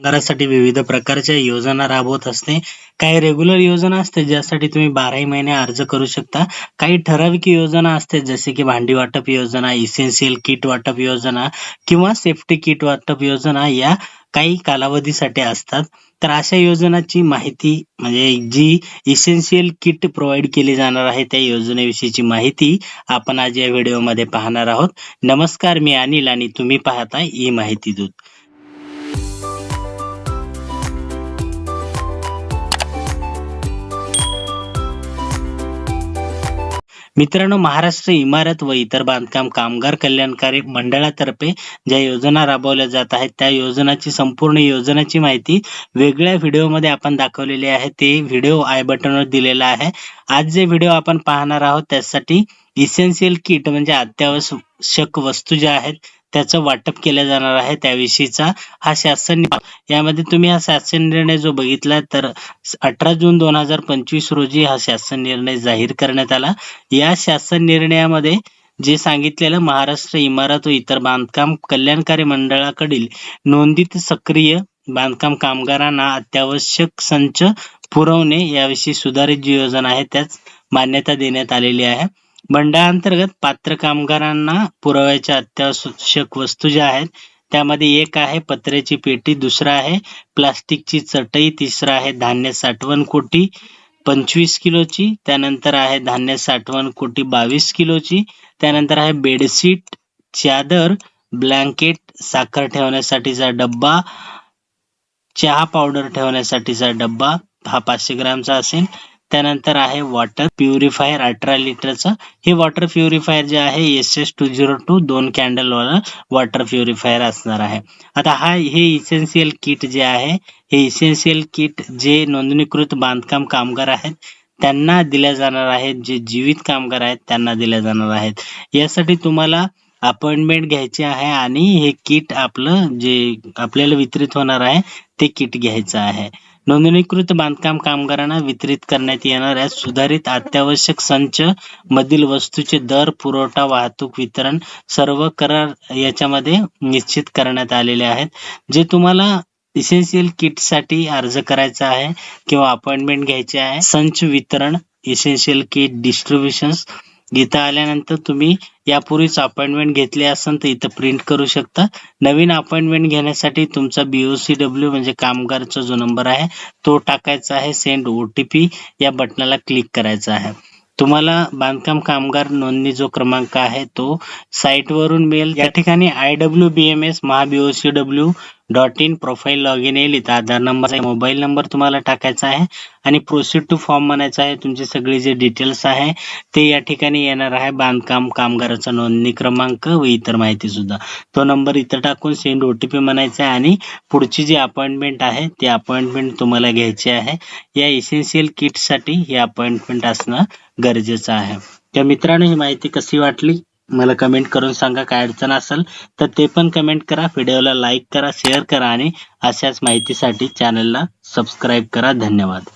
कामगारासाठी विविध प्रकारच्या योजना राबवत असते. काही रेग्युलर योजना असते ज्यासाठी तुम्ही बाराही महिने अर्ज करू शकता. काही ठराविक योजना असते जसे की भांडी वाटप योजना इसेन्शियल किट वाटप योजना किंवा सेफ्टी किट वाटप योजना या काही कालावधीसाठी असतात. तर अशा योजनाची माहिती म्हणजे जी इसेन्शियल किट प्रोव्हाइड केली जाणार आहे त्या योजनेविषयीची माहिती आपण आज या व्हिडिओमध्ये पाहणार आहोत. नमस्कार मी अनिल आणि तुम्ही पाहता ई माहिती दूत. मित्रांनो महाराष्ट्र इमारत व इतर बांधकाम कामगार कल्याणकारी मंडळातर्फे ज्या योजना राबवल्या जात आहेत त्या योजनाची संपूर्ण योजनाची माहिती वेगळ्या व्हिडिओमध्ये आपण दाखवलेली आहे. ते व्हिडिओ आय बटनवर दिलेला आहे. आज जे व्हिडिओ आपण पाहणार आहोत त्यासाठी इसेन्शियल किट म्हणजे अत्यावश्यक वस्तू ज्या आहेत त्याचं वाटप केलं जाणार आहे त्याविषयीचा हा शासन यामध्ये तुम्ही हा शासन निर्णय जो बघितला तर अठरा जून दोन हजार पंचवीस रोजी हा शासन निर्णय जाहीर करण्यात आला. या शासन निर्णयामध्ये जे सांगितलेलं महाराष्ट्र इमारत व इतर बांधकाम कल्याणकारी मंडळाकडील नोंदीत सक्रिय बांधकाम कामगारांना अत्यावश्यक संच पुरवणे याविषयी सुधारित जी योजना आहे त्याच मान्यता देण्यात आलेली आहे. बंडाअंतर्गत पात्र कामगारांना पुरवायच्या अत्यावश्यक वस्तू ज्या आहेत त्यामध्ये एक आहे पत्र्याची पेटी दुसरा आहे प्लास्टिकची चटई तिसरा आहे धान्य साठवण कोटी पंचवीस किलोची त्यानंतर आहे धान्य साठवण कोटी बावीस किलोची त्यानंतर आहे बेडशीट चादर ब्लँकेट साखर ठेवण्यासाठीचा डब्बा चहा पावडर ठेवण्यासाठीचा डब्बा हा पाचशे ग्रामचा असेल. त्यानंतर आहे वॉटर प्युरिफायर अठरा लिटरचं. हे वॉटर प्युरिफायर जे आहे S S two zero two दोन कॅन्डलवाला वॉटर प्युरिफायर असणार आहे. आता हा हे इसेन्शियल किट जे आहे हे इसेन्शियल किट जे नोंदणीकृत बांधकाम कामगार आहेत त्यांना दिल्या जाणार आहेत. जे जीवित कामगार आहेत त्यांना दिल्या जाणार आहेत. यासाठी तुम्हाला अपॉइंटमेंट घ्यायची आहे आणि हे किट आपलं जे आपल्याला वितरित होणार आहे ते किट घ्यायचं आहे. नोंदणीकृत बांधकाम कामगारांना वितरित करण्यात येणाऱ्या सुधारित अत्यावश्यक संच मधील वस्तूचे दर पुरवठा वाहतूक वितरण सर्व करार याच्यामध्ये निश्चित करण्यात आलेले आहेत. जे तुम्हाला इसेन्शियल किटसाठी अर्ज करायचा आहे किंवा अपॉइंटमेंट घ्यायची आहे संच वितरण इसेन्शियल किट डिस्ट्रीब्युशन इथं आल्यानंतर तुम्ही यापूर्वीच अपॉइंटमेंट घेतली असेल तर इथं प्रिंट करू शकता. नवीन अपॉइंटमेंट घेण्यासाठी तुमचा बीओसी डब्ल्यू म्हणजे कामगारचा जो नंबर आहे तो टाकायचा आहे सेंड ओ टी पी या बटनाला क्लिक करायचा आहे. तुम्हाला बांधकाम कामगार नोंदणी जो क्रमांक आहे तो साईट वरून मिळेल या ठिकाणी I W B M S महाबीओसी W dot in profile log in येईल. इथं आधार नंबर मोबाईल नंबर तुम्हाला टाकायचा आहे आणि प्रोसीड टू फॉर्म म्हणायचा आहे. तुमचे सगळे जे डिटेल्स आहे ते या ठिकाणी येणार आहे. बांधकाम कामगाराचा नोंदणी क्रमांक व इतर माहिती सुद्धा. तो नंबर इथं टाकून सेंड ओटीपी म्हणायचा आहे आणि पुढची जी अपॉइंटमेंट आहे ती अपॉइंटमेंट तुम्हाला घ्यायची आहे. या इसेन्शियल किटसाठी ही अपॉइंटमेंट असणं गरजेचं आहे. त्या मित्रांनो ही माहिती कशी वाटली? मला कमेंट करून सांगा काय अडचण असेल तर ते पण कमेंट करा व्हिडिओला लाईक करा शेअर करा आणि अशाच माहितीसाठी चॅनलला सबस्क्राईब करा. धन्यवाद.